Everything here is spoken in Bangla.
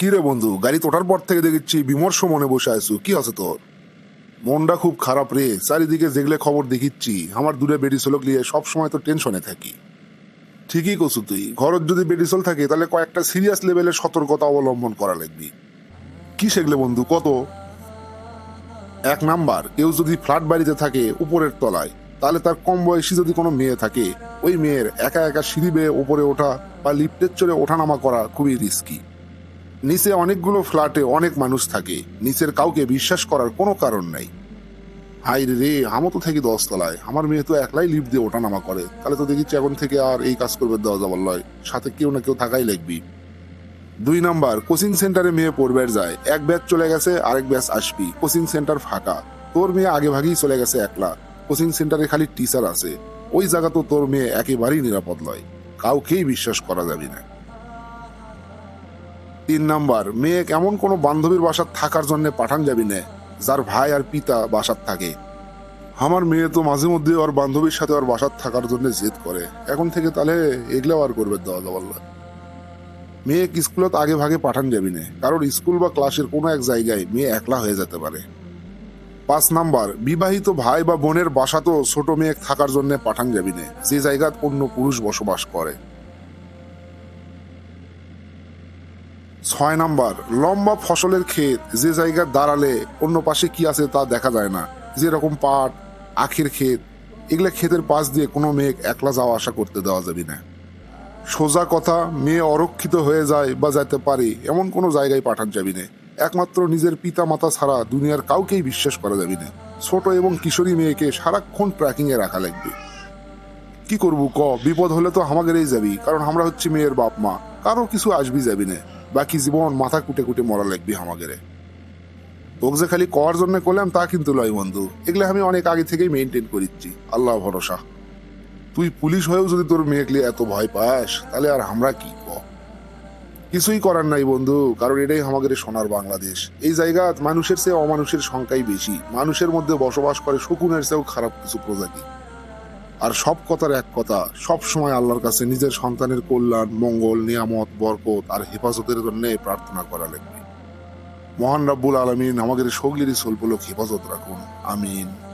কি রে বন্ধু, গাড়ি তোটার পর থেকে দেখেছি বিমর্ষ মনে বসে আছো, কি আছে তোর? মনটা খুব খারাপ রে, চারিদিকে যেগুলো খবর দেখিচ্ছি, আমার দূরে বেডিসলক নিয়ে সবসময় তো টেনশনে থাকি। ঠিকই কছু তুই, ঘরত যদি বেডিসল থাকে, তাহলে কয়েকটা সিরিয়াস লেভেলের সতর্কতা অবলম্বন করা লাগবে। কি সেগুলো বন্ধু, কত? এক নাম্বার, কেউ যদি ফ্ল্যাট বাড়িতে থাকে উপরের তলায়, তাহলে তার কম বয়সী যদি কোনো মেয়ে থাকে, ওই মেয়ের একা একা সিঁড়ি বেয়ে উপরে ওঠা বা লিফটের চড়ে ওঠানামা করা খুবই রিস্কি নিচে অনেকগুলো ফ্ল্যাটে অনেক মানুষ থাকে। নিচের কাউকে বিশ্বাস করার কোনো কারণ নাই। হাই রে আমও তো থাকি দশতলায়। আমার মেয়ে তো একলাই লিফট দিয়ে ওঠানামা করে। তাহলে তো দেখিচ্ছি এখন থেকে আর এই কাজ করবে দেওয়া যাবার লয় সাথে কেউ না কেউ থাকাই লাগবি। দুই নাম্বার কোচিং সেন্টারে মেয়ে পড়বে যায়। এক ব্যাচ চলে গেছে, আরেক ব্যাচ আসবি। কোচিং সেন্টার ফাঁকা। তোর মেয়ে আগে ভাগেই চলে গেছে একলা। কোচিং সেন্টারে খালি টিচার আছে। ওই জায়গা তো তোর মেয়ে একেবারেই নিরাপদ নয় কাউকেই বিশ্বাস করা যাবে না। তিন নাম্বার, মেয়ে কেমন কোনো বান্ধবীর বাসার থাকার জন্য পাঠান যাবি না, যার ভাই আর পিতা বাসার থাকে। আমার মেয়ে তো মাঝে মধ্যে ওর বান্ধবীর সাথে ওর বাসার থাকার জন্য জেদ করে। এখন থেকে তাহলে এগুলো আর করবে দেওয়া লয়। মেয়ে স্কুলত আগে ভাগে পাঠান যাবি না কারণ স্কুল বা ক্লাসের কোনো এক জায়গায় মেয়ে একলা হয়ে যেতে পারে। পাঁচ নাম্বার, বিবাহিত ভাই বা বোনের বাসা তো ছোট মেয়ে থাকার জন্য পাঠান যাবি না, যে জায়গাত অন্য পুরুষ বসবাস করে। ছয় নাম্বার, লম্বা ফসলের ক্ষেত, যে জায়গায় দাঁড়ালে অন্য পাশে কি আছে তা দেখা যায় না। যেরকম পাট, আখের ক্ষেত, এগুলা ক্ষেতের পাশ দিয়ে কোনো মেয়ে একলা যাওয়া আসা করতে দেওয়া যাবে না। সোজা কথা, মেয়ে অরক্ষিত হয়ে যায় বা যেতে পারে, এমন কোনো জায়গায় পাঠান যাবি না। একমাত্র নিজের পিতা মাতা ছাড়া দুনিয়ার কাউকেই বিশ্বাস করা যাবে না। ছোট এবং কিশোরী মেয়েকে সারাক্ষণ ট্র্যাকিংয়ে রাখা লাগবে। কি করব ক? বিপদ হলে তো আমাদেরই যাবি, কারণ আমরা হচ্ছে মেয়ের বাপ মা কারও কিছু আসবি যাবি না। বাকি জীবন মাথা কুটে কুটে মরা লাগবি আমাদেরে তোকে যে খালি কওয়ার জন্য করলাম, তা কিন্তু লয় বন্ধু। এগুলো আমি অনেক আগে থেকেই মেনটেন করিচ্ছি। আল্লাহ ভরসা। তুই পুলিশ হয়েও যদি তোর মেয়েকে এত ভয় পাস, তাহলে আর আমরা ক? কিছুই করার নাই বন্ধু, কারণ এটাই আমাদের সোনার বাংলাদেশ। এই জায়গা মানুষের চেয়ে অমানুষের সংখ্যাই বেশি। মানুষের মধ্যে বসবাস করে শকুনের চেয়েও খারাপ কিছু প্রজাতি। আর সব কথার এক কথা, সব সময় আল্লাহর কাছে নিজের সন্তানের কল্যাণ, মঙ্গল, নিয়ামত, বরকত আর হেফাজতের জন্য প্রার্থনা করা লাগবে। মহান রাব্বুল আলমিন আমাদের সগলির সোলপলক হেফাজত রাখুন। আমিন।